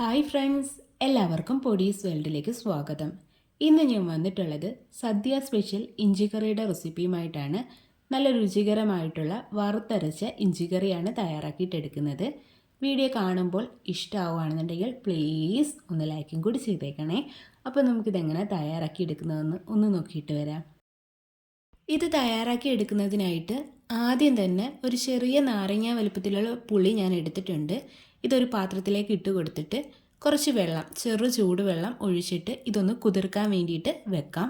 Hi friends എല്ലാവർക്കും പൊടീസ് വേൾഡിലേക്ക് സ്വാഗതം. ഇന്ന് ഞാൻ വന്നിട്ടുള്ളത് സദ്യ സ്പെഷ്യൽ ഇഞ്ചിക്കറിയുടെ റെസിപ്പിയുമായിട്ടാണ്. നല്ല രുചികരമായിട്ടുള്ള വറുത്തരച്ച ഇഞ്ചിക്കറിയാണ് തയ്യാറാക്കിയിട്ടെടുക്കുന്നത്. വീഡിയോ കാണുമ്പോൾ ഇഷ്ടമാവുകയാണെന്നുണ്ടെങ്കിൽ പ്ലീസ് ഒന്ന് ലൈക്കും കൂടി ചെയ്തേക്കണേ. അപ്പോൾ നമുക്കിതെങ്ങനെ തയ്യാറാക്കിയെടുക്കുന്നതെന്ന് ഒന്ന് നോക്കിയിട്ട് വരാം. ഇത് തയ്യാറാക്കി എടുക്കുന്നതിനായിട്ട് ആദ്യം തന്നെ ഒരു ചെറിയ നാരങ്ങ വലുപ്പത്തിലുള്ള പുളി ഞാൻ എടുത്തിട്ടുണ്ട്. ഇതൊരു പാത്രത്തിലേക്ക് ഇട്ട് കൊടുത്തിട്ട് കുറച്ച് വെള്ളം ചെറു ചൂടുവെള്ളം ഒഴിച്ചിട്ട് ഇതൊന്ന് കുതിർക്കാൻ വേണ്ടിയിട്ട് വെക്കാം.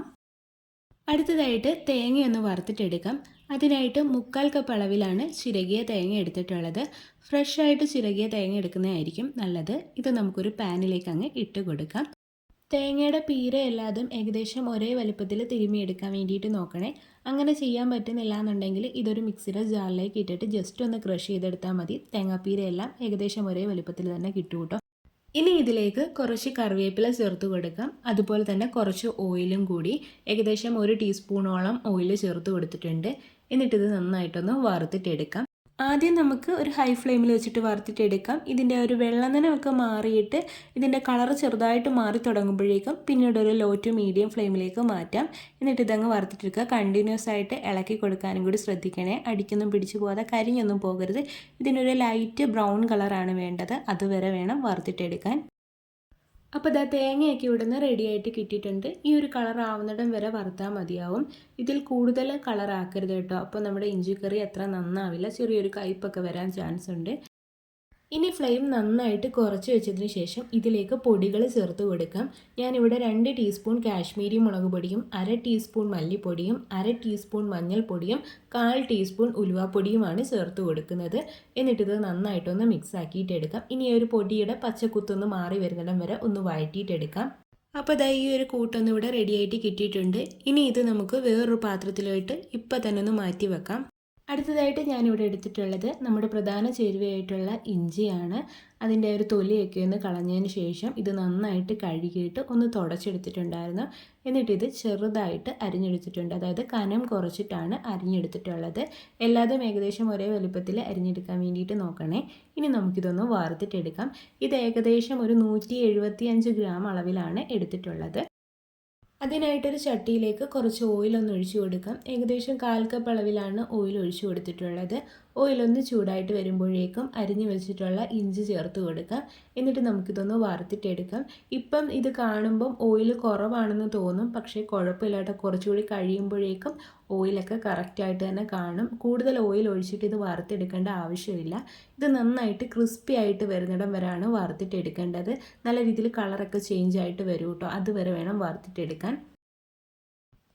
അടുത്തതായിട്ട് തേങ്ങയൊന്ന് വറുത്തിട്ടെടുക്കാം. അതിനായിട്ട് മുക്കാൽ കപ്പ് അളവിലാണ് ചിരകിയ തേങ്ങ എടുത്തിട്ടുള്ളത്. ഫ്രഷായിട്ട് ചിരകിയ തേങ്ങ എടുക്കുന്നതായിരിക്കും നല്ലത്. ഇത് നമുക്കൊരു പാനിലേക്ക് അങ്ങ് ഇട്ട് കൊടുക്കാം. തേങ്ങയുടെ പീര എല്ലാതും ഏകദേശം ഒരേ വലുപ്പത്തിൽ തിരുമിയെടുക്കാൻ വേണ്ടിയിട്ട് നോക്കണേ. അങ്ങനെ ചെയ്യാൻ പറ്റുന്നില്ല എന്നുണ്ടെങ്കിൽ ഇതൊരു മിക്സിയുടെ ജാറിലേക്ക് ഇട്ടിട്ട് ജസ്റ്റ് ഒന്ന് ക്രഷ് ചെയ്തെടുത്താൽ മതി. തേങ്ങാപ്പീരയെല്ലാം ഏകദേശം ഒരേ വലുപ്പത്തിൽ തന്നെ കിട്ടും കേട്ടോ ഇനി ഇതിലേക്ക് കുറച്ച് കറിവേപ്പില ചേർത്ത് കൊടുക്കാം. അതുപോലെ തന്നെ കുറച്ച് ഓയിലും കൂടി. ഏകദേശം ഒരു ടീസ്പൂണോളം ഓയിൽ ചേർത്ത് കൊടുത്തിട്ടുണ്ട്. എന്നിട്ടിത് നന്നായിട്ടൊന്ന് വറുത്തിട്ടെടുക്കാം. ആദ്യം നമുക്ക് ഒരു ഹൈ ഫ്ലെയിമിൽ വെച്ചിട്ട് വറുത്തിട്ട് എടുക്കാം. ഇതിന്റെ ഒരു വെള്ളനനമൊക്കെ മാറിയിട്ട് ഇതിന്റെ കളർ ചെറുതായിട്ട് മാറി തുടങ്ങുമ്പോഴേക്കും പിന്നീട് ഒരു ലോ ടു മീഡിയം ഫ്ലെയിമിലേക്ക് മാറ്റാം. എന്നിട്ട് ഇതങ്ങ് വറുത്തിട്ടെടുക്കുക. കണ്ടിന്യൂസ് ആയിട്ട് ഇളക്കി കൊടുക്കാനും കൂടി ശ്രദ്ധിക്കണേ. അടിക്കൊന്നും പിടിച്ചു പോകാതെ കരിഞ്ഞൊന്നും പോകരുത്. ഇതിനൊരു ലൈറ്റ് ബ്രൗൺ കളറാണ് വേണ്ടത്. അതുവരെ വേണം വറുത്തിട്ടെടുക്കാൻ. അപ്പോൾ ഇതാ തേങ്ങയൊക്കെ ഇവിടുന്ന് റെഡി ആയിട്ട് കിട്ടിയിട്ടുണ്ട്. ഈ ഒരു കളർ ആവുന്നിടം വരെ വറുത്താൽ മതിയാവും. ഇതിൽ കൂടുതൽ കളർ ആക്കരുത് കേട്ടോ. അപ്പോൾ നമ്മുടെ ഇഞ്ചിക്കറി അത്ര നന്നാവില്ല. ചെറിയൊരു കയ്പൊക്കെ വരാൻ ചാൻസ് ഉണ്ട്. ഇനി ഫ്ലെയിം നന്നായിട്ട് കുറച്ച് വെച്ചതിന് ശേഷം ഇതിലേക്ക് പൊടികൾ ചേർത്ത് കൊടുക്കാം. ഞാനിവിടെ രണ്ട് ടീസ്പൂൺ കാശ്മീരി മുളക് പൊടിയും അര ടീസ്പൂൺ മല്ലിപ്പൊടിയും അര ടീസ്പൂൺ മഞ്ഞൾപ്പൊടിയും കാൽ ടീസ്പൂൺ ഉലുവാപ്പൊടിയുമാണ് ചേർത്ത് കൊടുക്കുന്നത്. എന്നിട്ടിത് നന്നായിട്ടൊന്ന് മിക്സ് ആക്കിയിട്ടെടുക്കാം. ഇനി ഒരു പൊടിയുടെ പച്ചക്കുത്തൊന്ന് മാറി വരുന്നിടം വരെ ഒന്ന് വഴറ്റിയിട്ടെടുക്കാം. അപ്പോൾ ദാ ഈ ഒരു കൂട്ടൊന്നും ഇവിടെ റെഡിയായിട്ട് കിട്ടിയിട്ടുണ്ട്. ഇനി ഇത് നമുക്ക് വേറൊരു പാത്രത്തിലായിട്ട് ഇപ്പം തന്നെ ഒന്ന് മാറ്റി വെക്കാം. അടുത്തതായിട്ട് ഞാനിവിടെ എടുത്തിട്ടുള്ളത് നമ്മുടെ പ്രധാന ചേരുവയായിട്ടുള്ള ഇഞ്ചിയാണ്. അതിന്റെ ഒരു തൊലിയൊക്കെ ഒന്ന് കളഞ്ഞതിന് ശേഷം ഇത് നന്നായിട്ട് കഴുകിയിട്ട് ഒന്ന് തുടച്ചെടുത്തിട്ടുണ്ടായിരുന്നു. എന്നിട്ട് ഇത് ചെറുതായിട്ട് അരിഞ്ഞെടുത്തിട്ടുണ്ട്. അതായത് കനം കുറച്ചിട്ടാണ് അരിഞ്ഞെടുത്തിട്ടുള്ളത്. എല്ലാതും ഏകദേശം ഒരേ വലുപ്പത്തിൽ അരിഞ്ഞെടുക്കാൻ വേണ്ടിയിട്ട് നോക്കണേ. ഇനി നമുക്കിതൊന്ന് വാർത്തിട്ടെടുക്കാം. ഇത് ഏകദേശം ഒരു നൂറ്റി ഗ്രാം അളവിലാണ് എടുത്തിട്ടുള്ളത്. അതിനായിട്ടൊരു ചട്ടിയിലേക്ക് കുറച്ച് ഓയിലൊന്ന് ഒഴിച്ചു കൊടുക്കാം. ഏകദേശം കാൽ കപ്പ് അളവിലാണ് ഓയിൽ ഒഴിച്ചു കൊടുത്തിട്ടുള്ളത്. ഓയിലൊന്ന് ചൂടായിട്ട് വരുമ്പോഴേക്കും അരിഞ്ഞു വെച്ചിട്ടുള്ള ഇഞ്ചി ചേർത്ത് കൊടുക്കാം. എന്നിട്ട് നമുക്കിതൊന്ന് വറുത്തിട്ടെടുക്കാം. ഇപ്പം ഇത് കാണുമ്പം ഓയിൽ കുറവാണെന്ന് തോന്നും. പക്ഷേ കുഴപ്പമില്ലാത്ത കുറച്ചുകൂടി കഴിയുമ്പോഴേക്കും ഓയിലൊക്കെ കറക്റ്റായിട്ട് തന്നെ കാണും. കൂടുതൽ ഓയിൽ ഒഴിച്ചിട്ട് ഇത് വറുത്തെടുക്കേണ്ട ആവശ്യമില്ല. ഇത് നന്നായിട്ട് ക്രിസ്പി ആയിട്ട് വരുന്നിടം വരെയാണ് വറുത്തിട്ടെടുക്കേണ്ടത്. നല്ല രീതിയിൽ കളറൊക്കെ ചേഞ്ച് ആയിട്ട് വരും കേട്ടോ അതുവരെ വേണം വറുത്തിട്ടെടുക്കാൻ.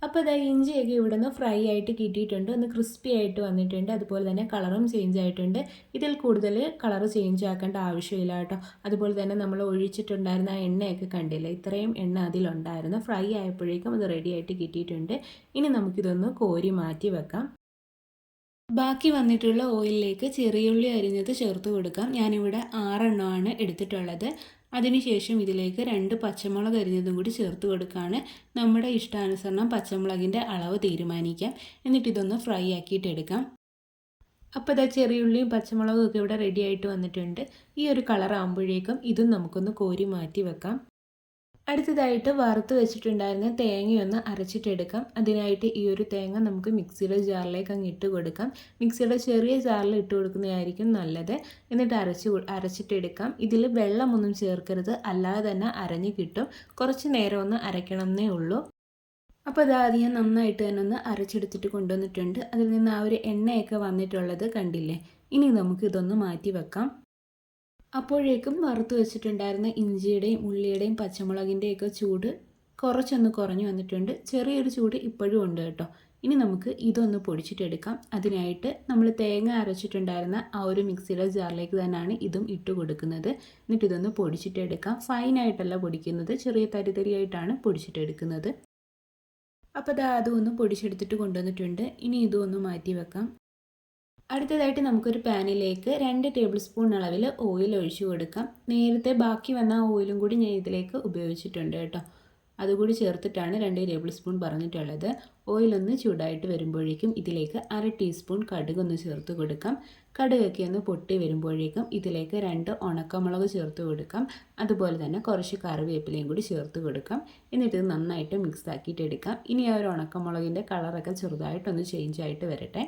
അപ്പോൾ ഇതാ ഇഞ്ചിയൊക്കെ ഇവിടെ നിന്ന് ഫ്രൈ ആയിട്ട് കിട്ടിയിട്ടുണ്ട്. ഒന്ന് ക്രിസ്പി ആയിട്ട് വന്നിട്ടുണ്ട്. അതുപോലെ തന്നെ കളറും ചേഞ്ച് ആയിട്ടുണ്ട്. ഇതിൽ കൂടുതൽ കളർ ചേഞ്ച് ആക്കേണ്ട ആവശ്യമില്ല കേട്ടോ. അതുപോലെ തന്നെ നമ്മൾ ഒഴിച്ചിട്ടുണ്ടായിരുന്ന ആ എണ്ണയൊക്കെ കണ്ടില്ല? ഇത്രയും എണ്ണ അതിലുണ്ടായിരുന്നു. ഫ്രൈ ആയപ്പോഴേക്കും അത് റെഡി ആയിട്ട് കിട്ടിയിട്ടുണ്ട്. ഇനി നമുക്കിതൊന്ന് കോരി മാറ്റി വെക്കാം. ബാക്കി വന്നിട്ടുള്ള ഓയിലിലേക്ക് ചെറിയുള്ളി അരിഞ്ഞത് ചേർത്ത് കൊടുക്കാം. ഞാനിവിടെ ആറെണ്ണമാണ് എടുത്തിട്ടുള്ളത്. അതിനുശേഷം ഇതിലേക്ക് രണ്ട് പച്ചമുളക് അരിഞ്ഞതും കൂടി ചേർത്ത് കൊടുക്കുകയാണ് നമ്മുടെ ഇഷ്ടാനുസരണം പച്ചമുളകിന്റെ അളവ് തീരുമാനിക്കാം. എന്നിട്ട് ഇതൊന്ന് ഫ്രൈ ആക്കിയിട്ടെടുക്കാം അപ്പോൾ ഇതാ ചെറിയുള്ളിയും പച്ചമുളകും ഒക്കെ ഇവിടെ റെഡി ആയിട്ട് വന്നിട്ടുണ്ട്. ഈ ഒരു കളർ ആകുമ്പോഴേക്കും ഇതും നമുക്കൊന്ന് കോരി മാറ്റി വെക്കാം. അടുത്തതായിട്ട് വറുത്ത് വെച്ചിട്ടുണ്ടായിരുന്ന തേങ്ങയൊന്ന് അരച്ചിട്ടെടുക്കാം. അതിനായിട്ട് ഈ ഒരു തേങ്ങ നമുക്ക് മിക്സിയുടെ ജാറിലേക്ക് അങ്ങ് ഇട്ട് കൊടുക്കാം. മിക്സിയുടെ ചെറിയ ജാറിൽ ഇട്ട് കൊടുക്കുന്നതായിരിക്കും നല്ലത്. എന്നിട്ട് അരച്ച് അരച്ചിട്ടെടുക്കാം. ഇതിൽ വെള്ളമൊന്നും ചേർക്കരുത്. അല്ലാതെ തന്നെ അരഞ്ഞ് കിട്ടും. കുറച്ച് നേരം ഒന്ന് അരയ്ക്കണമെന്നേ ഉള്ളൂ. അപ്പോൾ അത് ആദ്യം നന്നായിട്ട് തന്നെ ഒന്ന് അരച്ചെടുത്തിട്ട് കൊണ്ടുവന്നിട്ടുണ്ട്. അതിൽ നിന്ന് ആ ഒരു എണ്ണയൊക്കെ വന്നിട്ടുള്ളത് കണ്ടില്ലേ? ഇനി നമുക്ക് ഇതൊന്ന് മാറ്റി വെക്കാം. അപ്പോഴേക്കും വറുത്ത് വെച്ചിട്ടുണ്ടായിരുന്ന ഇഞ്ചിയുടെയും ഉള്ളിയുടെയും പച്ചമുളകിന്റെയൊക്കെ ചൂട് കുറച്ചൊന്ന് കുറഞ്ഞു വന്നിട്ടുണ്ട്. ചെറിയൊരു ചൂട് ഇപ്പോഴും ഉണ്ട് കേട്ടോ. ഇനി നമുക്ക് ഇതൊന്ന് പൊടിച്ചിട്ടെടുക്കാം. അതിനായിട്ട് നമ്മൾ തേങ്ങ അരച്ചിട്ടുണ്ടായിരുന്ന ആ ഒരു മിക്സിയുടെ ജാറിലേക്ക് തന്നെയാണ് ഇതും ഇട്ട് കൊടുക്കുന്നത്. എന്നിട്ട് ഇതൊന്ന് പൊടിച്ചിട്ടെടുക്കാം. ഫൈനായിട്ടല്ല പൊടിക്കുന്നത്. ചെറിയ തരിതരിയായിട്ടാണ് പൊടിച്ചിട്ടെടുക്കുന്നത്. അപ്പോൾ ദാ അതും ഒന്ന് പൊടിച്ചെടുത്തിട്ട് കൊണ്ടുവന്നിട്ടുണ്ട്. ഇനി ഇതും ഒന്ന് മാറ്റി വെക്കാം. അടുത്തതായിട്ട് നമുക്കൊരു പാനിലേക്ക് രണ്ട് ടേബിൾ സ്പൂൺ അളവിൽ ഓയിൽ ഒഴിച്ചു കൊടുക്കാം. നേരത്തെ ബാക്കി വന്ന ഓയിലും കൂടി ഞാൻ ഇതിലേക്ക് ഉപയോഗിച്ചിട്ടുണ്ട് കേട്ടോ. അതുകൂടി ചേർത്തിട്ടാണ് രണ്ട് ടേബിൾ സ്പൂൺ പറഞ്ഞിട്ടുള്ളത്. ഓയിലൊന്ന് ചൂടായിട്ട് വരുമ്പോഴേക്കും ഇതിലേക്ക് അര ടീസ്പൂൺ കടുക് ഒന്ന് ചേർത്ത് കൊടുക്കാം. കടുകൊക്കെ ഒന്ന് പൊട്ടി വരുമ്പോഴേക്കും ഇതിലേക്ക് രണ്ട് ഉണക്കമുളക് ചേർത്ത് കൊടുക്കാം. അതുപോലെ തന്നെ കുറച്ച് കറിവേപ്പിലയും കൂടി ചേർത്ത് കൊടുക്കാം. എന്നിട്ട് ഇത് നന്നായിട്ട് മിക്സ് ആക്കിയിട്ട് എടുക്കാം. ഇനി ആ ഒരു ഉണക്കമുളകിന്റെ കളറൊക്കെ ചെറുതായിട്ടൊന്ന് ചേഞ്ച് ആയിട്ട് വരട്ടെ.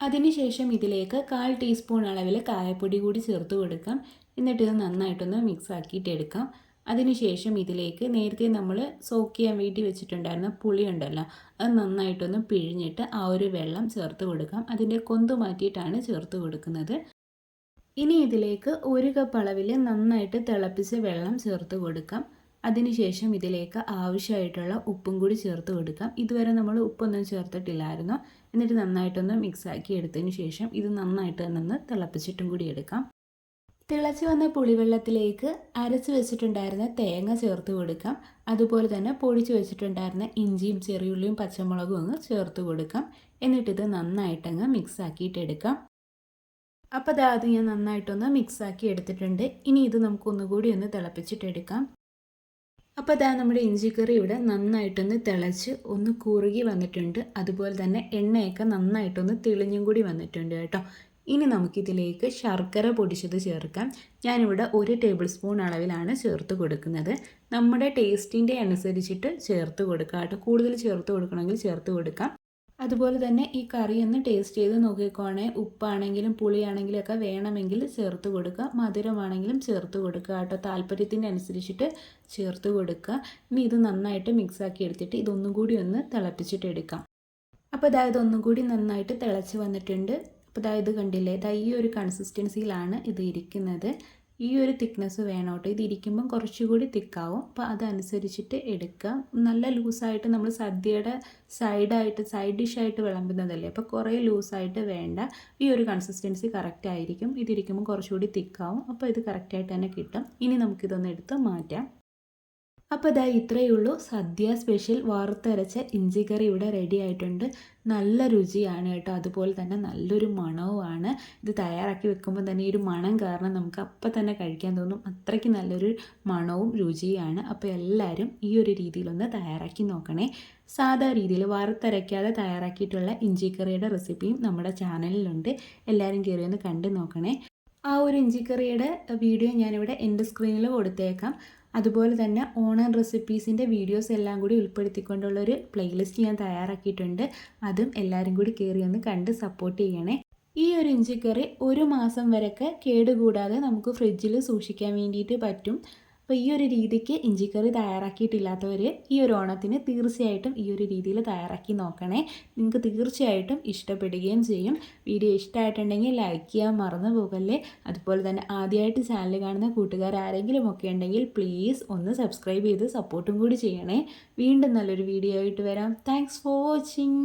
അതിനുശേഷം ഇതിലേക്ക് കാൽ ടീസ്പൂൺ അളവിൽ കായപ്പൊടി കൂടി ചേർത്ത് കൊടുക്കാം. എന്നിട്ട് ഇത് നന്നായിട്ടൊന്ന് മിക്സ് ആക്കിയിട്ട് എടുക്കാം. അതിനുശേഷം ഇതിലേക്ക് നേരത്തെ നമ്മൾ സോക്ക് ചെയ്യാൻ വേണ്ടി വെച്ചിട്ടുണ്ടായിരുന്ന പുളി ഉണ്ടല്ലോ അത് നന്നായിട്ടൊന്ന് പിഴിഞ്ഞിട്ട് ആ ഒരു വെള്ളം ചേർത്ത് കൊടുക്കാം. അതിന്റെ കൊന്ത് മാറ്റിയിട്ടാണ് ചേർത്ത് കൊടുക്കുന്നത്. ഇനി ഇതിലേക്ക് ഒരു കപ്പ് അളവിൽ നന്നായിട്ട് തിളപ്പിച്ച് വെള്ളം ചേർത്ത് കൊടുക്കാം. അതിനുശേഷം ഇതിലേക്ക് ആവശ്യമായിട്ടുള്ള ഉപ്പും കൂടി ചേർത്ത് കൊടുക്കാം. ഇതുവരെ നമ്മൾ ഉപ്പൊന്നും ചേർത്തിട്ടില്ലായിരുന്നു. എന്നിട്ട് നന്നായിട്ടൊന്ന് മിക്സ് ആക്കി എടുത്തതിന് ശേഷം ഇത് നന്നായിട്ട് തന്നെ തിളപ്പിച്ചിട്ടും കൂടി എടുക്കാം. തിളച്ച് വന്ന പുളിവെള്ളത്തിലേക്ക് അരച്ച് വെച്ചിട്ടുണ്ടായിരുന്ന തേങ്ങ ചേർത്ത് കൊടുക്കാം. അതുപോലെ തന്നെ പൊടിച്ച് വെച്ചിട്ടുണ്ടായിരുന്ന ഇഞ്ചിയും ചെറിയുള്ളിയും പച്ചമുളകും അങ്ങ് ചേർത്ത് കൊടുക്കാം. എന്നിട്ടിത് നന്നായിട്ടങ്ങ് മിക്സ് ആക്കിയിട്ട് എടുക്കാം. അപ്പോൾ അത് ഞാൻ നന്നായിട്ടൊന്ന് മിക്സ് ആക്കി എടുത്തിട്ടുണ്ട്. ഇനി ഇത് നമുക്ക് ഒന്നുകൂടി ഒന്ന് തിളപ്പിച്ചിട്ടെടുക്കാം അപ്പോൾ അതാ നമ്മുടെ ഇഞ്ചിക്കറി ഇവിടെ നന്നായിട്ടൊന്ന് തിളച്ച് ഒന്ന് കുറുകി വന്നിട്ടുണ്ട്. അതുപോലെ തന്നെ എണ്ണയൊക്കെ നന്നായിട്ടൊന്ന് തെളിഞ്ഞും കൂടി വന്നിട്ടുണ്ട് കേട്ടോ. ഇനി നമുക്കിതിലേക്ക് ശർക്കര പൊടിച്ചത് ചേർക്കാം. ഞാനിവിടെ ഒരു ടേബിൾ സ്പൂൺ അളവിലാണ് ചേർത്ത് കൊടുക്കുന്നത്. നമ്മുടെ ടേസ്റ്റിന്റെ അനുസരിച്ചിട്ട് ചേർത്ത് കൊടുക്കാം കേട്ടോ. കൂടുതൽ ചേർത്ത് കൊടുക്കണമെങ്കിൽ ചേർത്ത് കൊടുക്കാം. അതുപോലെ തന്നെ ഈ കറി ഒന്ന് ടേസ്റ്റ് ചെയ്ത് നോക്കിക്കോണേ. ഉപ്പാണെങ്കിലും പുളിയാണെങ്കിലും ഒക്കെ വേണമെങ്കിൽ ചേർത്ത് കൊടുക്കുക. മധുരമാണെങ്കിലും ചേർത്ത് കൊടുക്കുക കേട്ടോ. താല്പര്യത്തിന്റെ അനുസരിച്ചിട്ട് ചേർത്ത് കൊടുക്കുക. ഇനി ഇത് നന്നായിട്ട് മിക്സാക്കി എടുത്തിട്ട് ഇതൊന്നും കൂടി ഒന്ന് തിളപ്പിച്ചിട്ട് എടുക്കാം. അപ്പോൾ അതായത് ഒന്നും കൂടി നന്നായിട്ട് തിളച്ച് വന്നിട്ടുണ്ട്. അപ്പോൾ അതായത് കണ്ടില്ലേ? ഇതാ ഈ ഒരു കൺസിസ്റ്റൻസിയിലാണ് ഇത് ഇരിക്കുന്നത്. ഈ ഒരു തിക്നെസ് വേണം കേട്ടോ ഇത് കുറച്ചുകൂടി തിക്കാവും അപ്പോൾ അതനുസരിച്ചിട്ട് എടുക്കുക. നല്ല ലൂസായിട്ട് നമ്മൾ സദ്യയുടെ സൈഡായിട്ട് സൈഡ് ഡിഷായിട്ട് വിളമ്പുന്നതല്ലേ? അപ്പോൾ കുറേ ലൂസായിട്ട് വേണ്ട. ഈ ഒരു കൺസിസ്റ്റൻസി കറക്റ്റ് ആയിരിക്കും. ഇതിരിക്കുമ്പോൾ കുറച്ചുകൂടി തിക്കാവും അപ്പോൾ ഇത് കറക്റ്റായിട്ട് തന്നെ കിട്ടും. ഇനി നമുക്കിതൊന്ന് എടുത്ത് മാറ്റാം. അപ്പോൾ ഇതാ ഇത്രയേ ഉള്ളൂ. സദ്യ സ്പെഷ്യൽ വറുത്തരച്ച ഇഞ്ചിക്കറി ഇവിടെ റെഡി ആയിട്ടുണ്ട്. നല്ല രുചിയാണ് കേട്ടോ. അതുപോലെ തന്നെ നല്ലൊരു മണവുമാണ്. ഇത് തയ്യാറാക്കി വെക്കുമ്പോൾ തന്നെ ഈ ഒരു മണം കാരണം നമുക്ക് അപ്പം തന്നെ കഴിക്കാൻ തോന്നും. അത്രയ്ക്ക് നല്ലൊരു മണവും രുചിയാണ്. അപ്പോൾ എല്ലാവരും ഈ ഒരു രീതിയിലൊന്ന് തയ്യാറാക്കി നോക്കണേ. സാധാ രീതിയിൽ വറുത്തരയ്ക്കാതെ തയ്യാറാക്കിയിട്ടുള്ള ഇഞ്ചിക്കറിയുടെ റെസിപ്പിയും നമ്മുടെ ചാനലിലുണ്ട് എല്ലാവരും കയറി ഒന്ന് കണ്ടു നോക്കണേ. ആ ഒരു ഇഞ്ചിക്കറിയുടെ വീഡിയോ ഞാനിവിടെ എന്റെ സ്ക്രീനിൽ കൊടുത്തേക്കാം. അതുപോലെ തന്നെ ഓണം റെസിപ്പീസിന്റെ വീഡിയോസ് എല്ലാം കൂടി ഉൾപ്പെടുത്തിക്കൊണ്ടുള്ളൊരു പ്ലേലിസ്റ്റ് ഞാൻ തയ്യാറാക്കിയിട്ടുണ്ട്. അതും എല്ലാവരും കൂടി കയറി ഒന്ന് കണ്ട് സപ്പോർട്ട് ചെയ്യണേ. ഈ ഒരു ഇഞ്ചിക്കറി ഒരു മാസം വരെയൊക്കെ കേടുകൂടാതെ നമുക്ക് ഫ്രിഡ്ജിൽ സൂക്ഷിക്കാൻ വേണ്ടിയിട്ട് പറ്റും. അപ്പോൾ ഈ ഒരു രീതിക്ക് ഇഞ്ചിക്കറി തയ്യാറാക്കിയിട്ടില്ലാത്തവർ ഈ ഒരു ഓണത്തിന് തീർച്ചയായിട്ടും ഈ ഒരു രീതിയിൽ തയ്യാറാക്കി നോക്കണേ. നിങ്ങൾക്ക് തീർച്ചയായിട്ടും ഇഷ്ടപ്പെടുകയും ചെയ്യും. വീഡിയോ ഇഷ്ടമായിട്ടുണ്ടെങ്കിൽ ലൈക്ക് ചെയ്യാൻ മറന്നു പോകല്ലേ. അതുപോലെ തന്നെ ആദ്യമായിട്ട് ചാനൽ കാണുന്ന കൂട്ടുകാർ ആരെങ്കിലും ഒക്കെ ഉണ്ടെങ്കിൽ പ്ലീസ് ഒന്ന് സബ്സ്ക്രൈബ് ചെയ്ത് സപ്പോർട്ടും കൂടി ചെയ്യണേ. വീണ്ടും നല്ലൊരു വീഡിയോ ആയിട്ട് വരാം. Thanks for watching